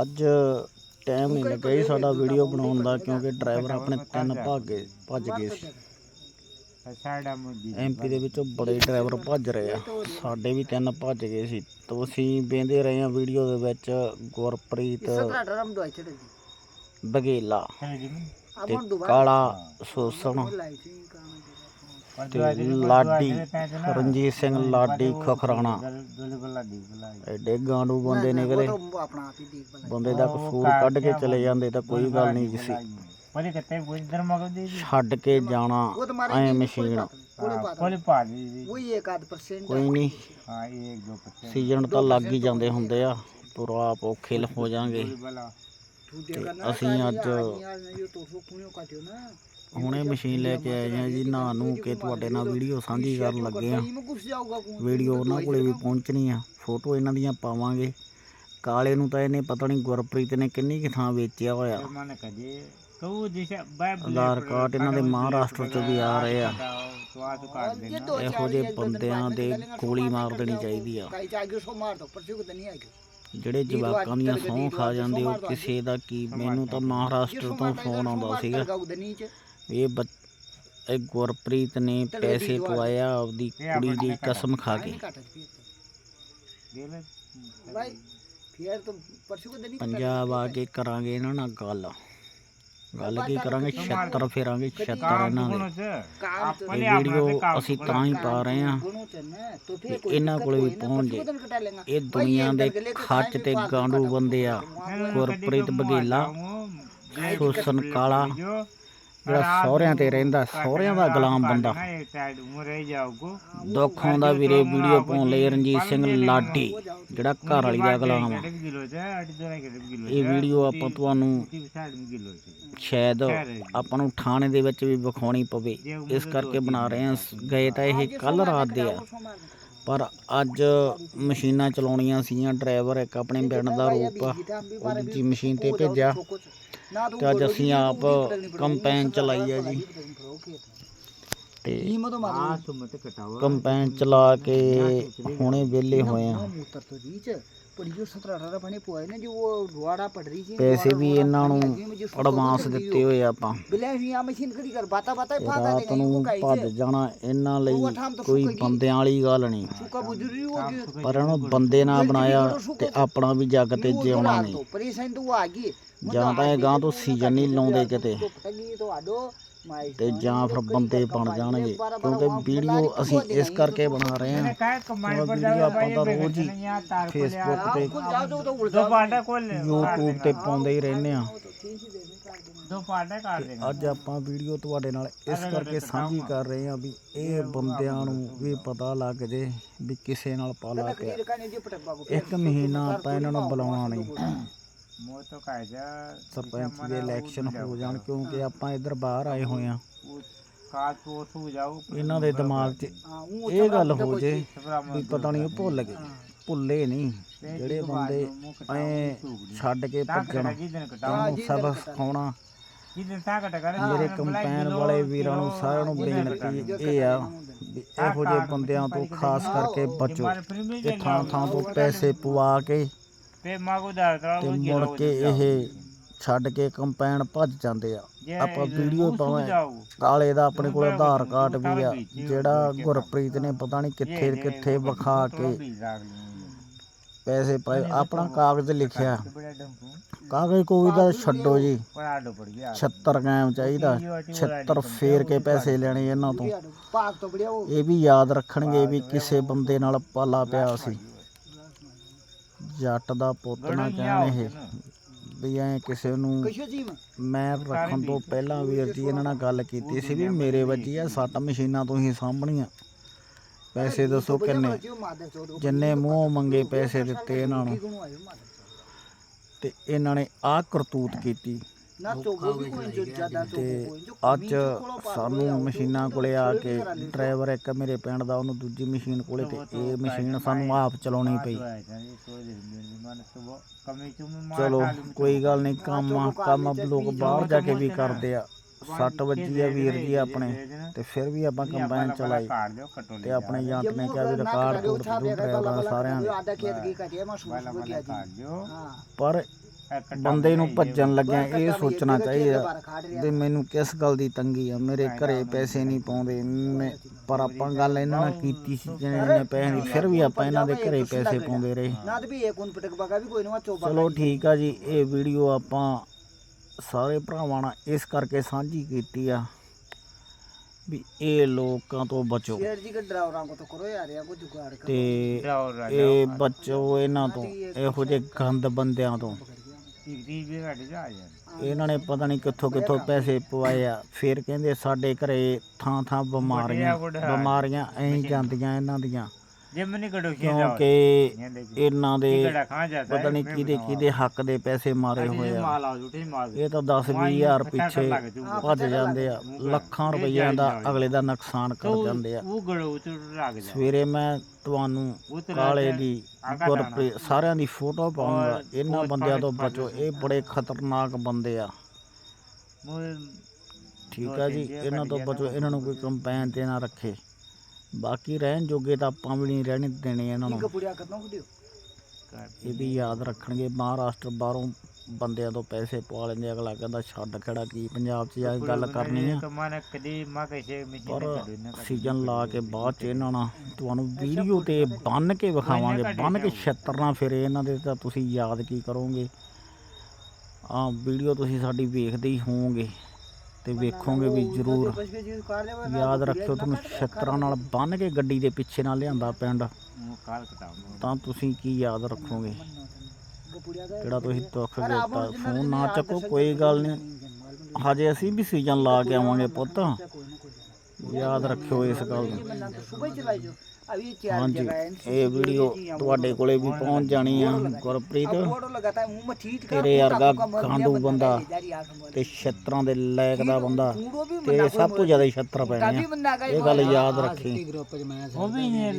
ਅੱਜ ਟਾਈਮ ਨਹੀਂ ਲੱਗਾ ਜੀ ਸਾਡਾ ਵੀਡੀਓ ਬਣਾਉਣ ਦਾ ਕਿਉਂਕਿ ਡਰਾਈਵਰ ਆਪਣੇ ਤਿੰਨ ਭਾਗੇ ਭੱਜ ਗਏ ਸੀ। ਸਾਡਾ ਮੁੱਦੀ ਐਮਪੀ ਦੇ ਵਿੱਚੋਂ ਬੜੇ ਡਰਾਈਵਰ ਭੱਜ ਰਹੇ ਆ। ਸਾਡੇ ਵੀ ਤਿੰਨ ਭੱਜ ਗਏ ਸੀ। ਤੁਸੀਂ ਵੇਂਦੇ ਰਹੇ ਆ ਵੀਡੀਓ ਦੇ ਵਿੱਚ ਗੁਰਪ੍ਰੀਤ ਬਗੇਲਾ ਤੇ ਕਾਲਾ ਸੋਸਣ। ਲਾਡੀ ਰਣਜੀਤ ਸਿੰਘ ਲਾਡੀ ਖਖਰਾਣਾ। ਐਡੇ ਗਾਂਡੂ ਬੰਦੇ ਨਿਕਲੇ। ਬੰਦੇ ਦਾ ਕਸੂਰ ਕੱਢ ਕੇ ਚਲੇ ਜਾਂਦੇ ਤਾਂ ਕੋਈ ਗੱਲ ਨਹੀਂ ਸੀ। ਛੱਡ ਕੇ ਜਾਣਾ ਐ ਮਸ਼ੀਨ। ਕੋਈ ਨਹੀਂ। ਸੀਜ਼ਨ ਤਾਂ ਲੱਗ ਹੀ ਜਾਂਦੇ ਹੁੰਦੇ ਆ। ਤੁਰਾ ਆਪ ਔਖੇ ਹੋ ਜਾਾਂਗੇ ਅਸੀਂ ਅੱਜ ਹੁਣੇ ਮਸ਼ੀਨ ਲੈ ਕੇ ਆਏ ਆ ਜੀ ਨਾ ਨੂੰ ਕੇ ਤੁਹਾਡੇ ਨਾਲ ਵੀਡੀਓ ਸਾਂਝੀ ਕਰਨ ਲੱਗੇ ਆ। ਵੀਡੀਓ ਉਹਨਾਂ ਕੋਲੇ ਵੀ ਪਹੁੰਚਣੀ ਆ, ਫੋਟੋ ਇਹਨਾਂ ਦੀਆਂ ਪਾਵਾਂਗੇ। ਕਾਲੇ ਨੂੰ ਤਾਂ ਇਹਨੇ ਪਤਾ ਨਹੀਂ ਗੁਰਪ੍ਰੀਤ ਨੇ ਕਿੰਨੀ ਕਿ ਥਾਂ ਵੇਚਿਆ ਹੋਇਆ। ਆਧਾਰ ਕਾਰਡ ਇਹਨਾਂ ਦੇ ਮਹਾਰਾਸ਼ਟਰ ਚ ਵੀ ਆ ਰਹੇ ਆ। ਇਹੋ ਜਿਹੇ ਬੰਦਿਆਂ ਦੇ ਗੋਲੀ ਮਾਰ ਦੇਣੀ ਚਾਹੀਦੀ ਆ। ਜਿਹੜੇ ਜਵਾਕਾਂ ਦੀਆਂ ਸੌਂ ਖਾ ਜਾਂਦੇ ਉਹ ਕਿਸੇ ਦਾ ਕੀ? ਮੈਨੂੰ ਤਾਂ ਮਹਾਰਾਸ਼ਟਰ ਤੋਂ ਫੋਨ ਆਉਂਦਾ ਸੀਗਾ। ਇਹ ਬੱਚ- ਇਹ ਗੁਰਪ੍ਰੀਤ ਨੇ ਪੈਸੇ ਪਵਾਇਆ ਆਪਦੀ ਕੁੜੀ ਦੀ ਕਸਮ ਖਾ ਕੇ काटा फिर ਗੇਲੇ भाई फिर तो परसों को तो नहीं ਪੰਜਾਬ ਆ ਕੇ ਕਰਾਂਗੇ ਇਹਨਾਂ ਨਾਲ ਗੱਲ ਗੱਲ ਕੀ ਕਰਾਂਗੇ 76 ਫੇਰਾਂਗੇ 76 ਇਹਨਾਂ ਦੇ काम तो ਇਹ ਵੀਡੀਓ ਅਸੀਂ ਤਾਂ ਹੀ ਪਾ ਰਹੇ ਹਾਂ गुणों से ना तो ਵੀ फिर ਇਹਨਾਂ ਕੋਲੇ ਵੀ ਪਹੁੰਚ ਜੇ दिन कटा लेगा ਇਹ ਦੁਨੀਆ ਦੇ ਖੱਚ ਤੇ ਗਾਂਡੂ ਬੰਦੇ ਆ ਗੁਰਪ੍ਰੀਤ ਬਗੇਲਾ ਸੋਸਨ ਕਾਲਾ ਜਿਹੜਾ ਸਹੁਰਿਆਂ ਤੇ ਰਹਿੰਦਾ, ਸਹੁਰਿਆਂ ਦਾ ਗੁਲਾਮ ਬੰਦਾ। ਦੁੱਖ ਆਉਂਦਾ ਵੀਰੇ, ਵੀਡੀਓ ਪਾਉਣ ਲਈ ਰਣਜੀਤ ਸਿੰਘ ਲਾਡੀ, ਜਿਹੜਾ ਘਰ ਵਾਲੀ ਦਾ ਗੁਲਾਮ ਆ। ਇਹ ਵੀਡੀਓ ਆਪਾਂ ਤੁਹਾਨੂੰ ਸ਼ਾਇਦ ਆਪਾਂ ਨੂੰ ਥਾਣੇ ਦੇ ਵਿੱਚ ਵੀ ਵਿਖਾਉਣੀ ਪਵੇ। ਇਸ ਕਰਕੇ ਬਣਾ ਰਹੇ ਹਾਂ। ਗਏ ਤਾਂ ਇਹ ਕੱਲ ਰਾਤ ਦੇ ਆ। ਪਰ ਅੱਜ ਮਸ਼ੀਨਾਂ ਚਲਾਉਣੀਆਂ ਸੀਗੀਆਂ ਡਰਾਈਵਰ ਇੱਕ ਆਪਣੇ ਪਿੰਡ ਦਾ ਰੂਪ ਆ। ਮਸ਼ੀਨ ਤੇ ਭੇਜਿਆ। ਤੇ ਅੱਜ ਅਸੀਂ ਆਪ ਕੰਪੈਨ ਚਲਾਈ ਆ ਜੀ। ਘੱਟੇ ਕੰਪੈਨ ਚਲਾ ਕੇ ਹੁਣੇ ਵਿਹਲੇ ਹੋਏ ਆ। ਪੈਸੇ ਵੀ ਇਹਨਾਂ ਨੂੰ ਐਡਵਾਂਸ ਦਿੱਤੇ ਹੋਏ ਆਪਾਂ। ਰਾਤ ਨੂੰ ਭੱਜ ਜਾਣਾ ਇਹਨਾਂ ਲਈ ਕੋਈ ਬੰਦਿਆਂ ਵਾਲੀ ਗੱਲ ਨਹੀਂ। ਪਰ ਇਹਨੂੰ ਬੰਦੇ ਨਾ ਬਣਾਇਆ ਤੇ ਆਪਣਾ ਵੀ ਜੱਗ ਤੇ ਜਿਉਣਾ ਨਹੀਂ। ਜਾਂ ਤਾਂ ਇਹ ਗਾਂ ਤੋਂ ਸੀਜ਼ਨ ਨਹੀਂ ਲਾਉਂਦੇ ਕਿਤੇ। ਤੇ ਜਾਂ ਫਿਰ ਬੰਦੇ ਬਣ ਜਾਣਗੇ। ਕਿਉਂਕਿ ਵੀਡੀਓ ਅਸੀਂ ਇਸ ਕਰਕੇ ਬਣਾ ਰਹੇ ਹਾਂ। ਵੀਡੀਓ ਆਪਾਂ ਤਾਂ ਰੋਜ਼ ਹੀ ਫੇਸਬੁੱਕ ਤੇ YouTube ਤੇ ਪਾਉਂਦੇ ਹੀ ਰਹਿੰਦੇ ਆ ਦੋ ਪਾਰਟੇ ਕਰ ਦੇਣਾ। ਅੱਜ ਆਪਾਂ ਵੀਡੀਓ ਤੁਹਾਡੇ ਨਾਲ ਇਸ ਕਰਕੇ ਸਾਂਝੀ ਕਰ ਰਹੇ ਹਾਂ ਵੀ ਇਹ ਬੰਦਿਆਂ ਨੂੰ ਵੀ ਪਤਾ ਲੱਗ ਜੇ ਵੀ ਕਿਸੇ ਨਾਲ ਪਾਲਾ ਕੇ। ਇੱਕ ਮਹੀਨਾ ਤਾਂ ਇਹਨਾਂ ਨੂੰ ਬੁਲਾਉਣਾ ਨਹੀਂ। ਸਰਪੰਚ ਦੇ ਇਲੈਕਸ਼ਨ ਹੋ ਜਾਣ ਕਿਉਂਕਿ ਆਪਾਂ ਇੱਧਰ ਬਾਹਰ ਆਏ ਹੋਏ ਆ ਇਹਨਾਂ ਦੇ ਦਿਮਾਗ 'ਚ ਇਹ ਗੱਲ ਹੋ ਜੇ ਵੀ ਪਤਾ ਨਹੀਂ ਉਹ ਭੁੱਲ ਗਏ। ਭੁੱਲੇ ਨਹੀਂ। ਜਿਹੜੇ ਬੰਦੇ ਐ ਛੱਡ ਕੇ ਭੱਜਣ ਉਹਨੂੰ ਸਬਕ ਸਿਖਾਉਣਾ। ਮੇਰੇ ਕੰਪੈਨ ਵਾਲੇ ਵੀਰਾਂ ਨੂੰ ਸਾਰਿਆਂ ਨੂੰ ਬੇਨਤੀ ਇਹ ਆ ਇਹੋ ਜਿਹੇ ਬੰਦਿਆਂ ਤੋਂ ਖਾਸ ਕਰਕੇ ਬਚੋ। ਇਹ ਥਾਂ ਥਾਂ ਤੋਂ ਪੈਸੇ ਪਵਾ ਕੇ ਤੇ ਮੁੜ ਕੇ ਇਹ ਛੱਡ ਕੇ ਕੰਪੈਨ ਭੱਜ ਜਾਂਦੇ ਆ। ਆਪਾਂ ਵੀਡੀਓ ਪਾਵਾਂ ਕਾਲੇ ਦਾ ਆਪਣੇ ਕੋਲ ਆਧਾਰ ਕਾਰਡ ਵੀ ਆ ਜਿਹੜਾ ਗੁਰਪ੍ਰੀਤ ਨੇ ਪਤਾ ਨਹੀਂ ਕਿੱਥੇ ਕਿੱਥੇ ਵਿਖਾ ਕੇ ਪੈਸੇ ਪਾਏ ਆਪਣਾ ਕਾਗਜ਼ ਲਿਖਿਆ। ਕਾਗਜ਼ ਕੋਈ ਦਾ ਛੱਡੋ ਜੀ। 76 ਗਾਇਮ ਚਾਹੀਦਾ। 76 ਫੇਰ ਕੇ ਪੈਸੇ ਲੈਣੇ ਇਹਨਾਂ ਤੋਂ। ਇਹ ਵੀ ਯਾਦ ਰੱਖਣਗੇ ਵੀ ਕਿਸੇ ਬੰਦੇ ਨਾਲ ਪਾਲਾ ਪਿਆ ਸੀ। ਜੱਟ ਦਾ ਪੁੱਤ ਨਾ ਕਹਿਣ ਇਹ। ਵੀ ਐ ਕਿਸੇ ਨੂੰ ਮੈਂ। ਰੱਖਣ ਤੋਂ ਪਹਿਲਾਂ ਵੀ ਜੀ ਇਹਨਾਂ ਨਾਲ ਗੱਲ ਕੀਤੀ ਸੀ ਵੀ ਮੇਰੇ ਵੱਜੀ ਆ ਸੱਤ ਮਸ਼ੀਨਾਂ ਤੁਸੀਂ ਸਾਂਭਣੀਆਂ। ਪੈਸੇ ਦੱਸੋ ਕਿੰਨੇ? ਜਿੰਨੇ ਮੂੰਹ ਮੰਗੇ ਪੈਸੇ ਦਿੱਤੇ ਇਹਨਾਂ ਨੂੰ। ਤੇ ਇਹਨਾਂ ਨੇ ਆਹ ਕਰਤੂਤ ਕੀਤੀ। ਤੇ ਅੱਜ ਸਾਨੂੰ ਮਸ਼ੀਨਾਂ ਕੋਲੇ ਆ ਕੇ ਡਰਾਈਵਰ ਇੱਕ ਮੇਰੇ ਪਿੰਡ ਦਾ ਉਹਨੂੰ ਦੂਜੀ ਮਸ਼ੀਨ ਕੋਲੇ ਤੇ ਇਹ ਮਸ਼ੀਨ ਸਾਨੂੰ ਆਪ ਚਲਾਉਣੀ ਪਈ। ਚਲੋ ਕੋਈ ਗੱਲ ਨਹੀਂ ਕੰਮ ਕੰਮ ਲੋਕ ਬਾਹਰ ਜਾ ਕੇ ਵੀ ਕਰਦੇ ਆ। ਸੱਟ ਵਜੇ ਆ ਵੀਰ ਜੀ ਆਪਣੇ ਤੇ ਫਿਰ ਵੀ ਆਪਾਂ ਕੰਬਾਈਨ ਚਲਾਈ। ਤੇ ਆਪਣੇ ਏਜੰਟ ਨੇ ਕਿਹਾ ਵੀ ਰਿਕਾਰਡ ਤੋੜ ਦੂੰ ਡਰਾਈਵਰ ਸਾਰਿਆਂ ਪਰ ਬੰਦੇ ਨੂੰ ਭੱਜਣ ਲੱਗਿਆ ਇਹ ਸੋਚਣਾ ਦੇ ਚਾਹੀਦਾ ਵੀ ਮੈਨੂੰ ਕਿਸ ਗੱਲ ਦੀ ਤੰਗੀ ਆ? ਮੇਰੇ ਘਰੇ ਪੈਸੇ ਨਹੀਂ ਪਾਉਂਦੇ। ਮੈਂ ਪਰ ਆਪਾਂ ਗੱਲ ਇਹਨਾਂ ਨਾਲ ਕੀਤੀ ਸੀ ਜਿਹਨੇ ਨੇ ਪੈਸੇ ਨਹੀਂ ਫਿਰ ਵੀ ਆਪਾਂ ਇਹਨਾਂ ਦੇ ਘਰੇ ਪੈਸੇ ਪਾਉਂਦੇ ਰਹੇ। ਨਾ ਤੇ ਵੀ ਇਹ ਕੋਨ ਪਟਕ ਬਗਾ ਵੀ ਕੋਈ ਨਾ ਚੋਬਾ ਚਲੋ ਠੀਕ ਆ ਜੀ ਇਹ ਵੀਡੀਓ ਆਪਾਂ ਸਾਰੇ ਭਰਾਵਾਂ ਨਾਲ ਇਸ ਕਰਕੇ ਸਾਂਝੀ ਕੀਤੀ ਆ ਵੀ ਇਹ ਲੋਕਾਂ ਤੋਂ ਬਚੋ। ਸ਼ੇਰ ਜੀ ਕੇ ਡਰਾਵਰਾਂ ਕੋ ਤਾਂ ਕਰੋ ਯਾਰ ਇਹ ਕੋ ਜੁਗਾੜ ਕਰ। ਤੇ ਜਾਓ ਰਾਜਾ ਇਹ ਬਚੋ ਇਹਨਾਂ ਤੋਂ ਇਹੋ ਜਿਹੇ ਗੰਦ ਬੰਦਿਆਂ ਤੋਂ। ਵੀ ਜਾ ਇਹਨਾਂ ਨੇ ਪਤਾ ਨਹੀਂ ਕਿੱਥੋਂ ਕਿੱਥੋਂ ਪੈਸੇ ਪਵਾਏ ਆ। ਫਿਰ ਕਹਿੰਦੇ ਸਾਡੇ ਘਰੇ ਥਾਂ ਥਾਂ ਬਿਮਾਰੀਆਂ ਬਿਮਾਰੀਆਂ ਐਂ ਜਾਂਦੀਆਂ ਇਹਨਾਂ ਦੀਆਂ। ਜਿਮ ਨਹੀਂ ਕਿਉਂਕਿ ਇਹਨਾਂ ਦੇ ਪਤਾ ਨਹੀਂ ਕਿਹਦੇ ਕਿਹਦੇ ਹੱਕ ਦੇ ਪੈਸੇ ਮਾਰੇ ਹੋਏ ਆ। ਇਹ ਤਾਂ 10 ਹਜ਼ਾਰ ਪਿੱਛੇ ਭੱਜ ਜਾਂਦੇ ਆ। ਲੱਖਾਂ ਰੁਪਈਆਂ ਦਾ ਅਗਲੇ ਦਾ ਨੁਕਸਾਨ ਕਰ ਜਾਂਦੇ ਆ। ਸਵੇਰੇ ਮੈਂ ਤੁਹਾਨੂੰ ਕਾਲੇ ਦੀ ਗੁਰਪ੍ਰੀਤ ਸਾਰਿਆਂ ਦੀ ਫੋਟੋ ਪਾਉਂਗਾ। ਇਹਨਾਂ ਬੰਦਿਆਂ ਤੋਂ ਬਚੋ। ਇਹ ਬੜੇ ਖਤਰਨਾਕ ਬੰਦੇ ਆ। ਠੀਕ ਆ ਜੀ। ਇਹਨਾਂ ਤੋਂ ਬਚੋ। ਇਹਨਾਂ ਨੂੰ ਕੋਈ ਕੰਪੈਨ ਤੇ ਨਾ ਰੱਖੇ। ਬਾਕੀ ਰਹਿਣ ਜੋਗੇ ਤਾਂ ਆਪਾਂ ਵੀ ਨਹੀਂ ਰਹਿਣ ਦੇਣੇ ਇਹਨਾਂ ਨੂੰ। ਕਰਨਾ ਇਹ ਵੀ ਯਾਦ ਰੱਖਣਗੇ ਮਹਾਰਾਸ਼ਟਰ ਬਾਹਰੋਂ ਬੰਦਿਆਂ ਤੋਂ ਪੈਸੇ ਪਵਾ ਲੈਂਦੇ ਅਗਲਾ ਕਹਿੰਦਾ ਛੱਡ ਖੜਾ ਕੀ ਪੰਜਾਬ 'ਚ ਜਾ ਕੇ ਗੱਲ ਕਰਨੀ ਆ। ਕਮਾਨ ਕਦੀ ਮਾ ਕਿਸੇ ਮਿਸ਼ਨ ਪਰ ਸੀਜ਼ਨ ਲਾ ਕੇ ਬਾਅਦ ਚ ਇਹਨਾਂ ਨਾਲ ਤੁਹਾਨੂੰ ਵੀਡੀਓ ਤੇ ਬੰਨ ਕੇ ਵਿਖਾਵਾਂਗੇ ਬੰਨ ਕੇ ਛੱਤਰਨਾ ਫਿਰ ਇਹਨਾਂ ਦੇ ਤਾਂ ਤੁਸੀਂ ਯਾਦ ਕੀ ਕਰੋਗੇ। ਆ ਵੀਡੀਓ ਤੁਸੀਂ ਸਾਡੀ ਵੇਖਦੇ ਹੀ ਹੋਵੋਗੇ। ਤੇ ਵੇਖੋਗੇ ਵੀ ਜ਼ਰੂਰ। ਯਾਦ ਰੱਖਿਓ ਤੁਹਾਨੂੰ ਛੱਤਰਾਂ ਨਾਲ ਬੰਨ ਕੇ ਗੱਡੀ ਦੇ ਪਿੱਛੇ ਨਾਲ ਲਿਆਂਦਾ ਪਿੰਡ। ਤਾਂ ਤੁਸੀਂ ਕੀ ਯਾਦ ਰੱਖੋਗੇ? ਕਿਹੜਾ ਤੁਸੀਂ ਦੁੱਖ ਦਿੱਤਾ ਫੋਨ ਨਾ ਚੱਕੋ ਕੋਈ ਗੱਲ ਨਹੀਂ। ਹਜੇ ਅਸੀਂ ਵੀ ਸੀਜ਼ਨ ਲਾ ਕੇ ਆਵਾਂਗੇ ਪੁੱਤ। ਯਾਦ ਰੱਖਿਓ ਇਸ ਗੱਲ ਨੂੰ। ਮੈਂ ਸੁਬਹ ਚਲਾਈ ਜੋ ਅਭੀ ਚਾਰ ਹਾਂਜੀ ਜਗ੍ਹਾ ਹੈ ਇਹ ਵੀਡੀਓ ਤੁਹਾਡੇ ਕੋਲੇ ਵੀ ਪਹੁੰਚ ਜਾਣੀ ਆ ਗੁਰਪ੍ਰੀਤ फोटो लगाता है मुंह में ठीक ਤੇਰੇ ਵਰਗਾ ਖਾਂਡੂ ਬੰਦਾ ਤੇ ਛੱਤਰਾਂ ਦੇ ਲਾਇਕ ਦਾ ਬੰਦਾ ਤੇਰੇ ਸਭ ਤੋਂ ਜ਼ਿਆਦਾ ਛੱਤਰ ਪੈਣੇ काफी ਆ बंदा आ गया ਇਹ ਗੱਲ ਯਾਦ ਰੱਖੀ ग्रुप में ਉਹ ਵੀ ਨਹੀਂ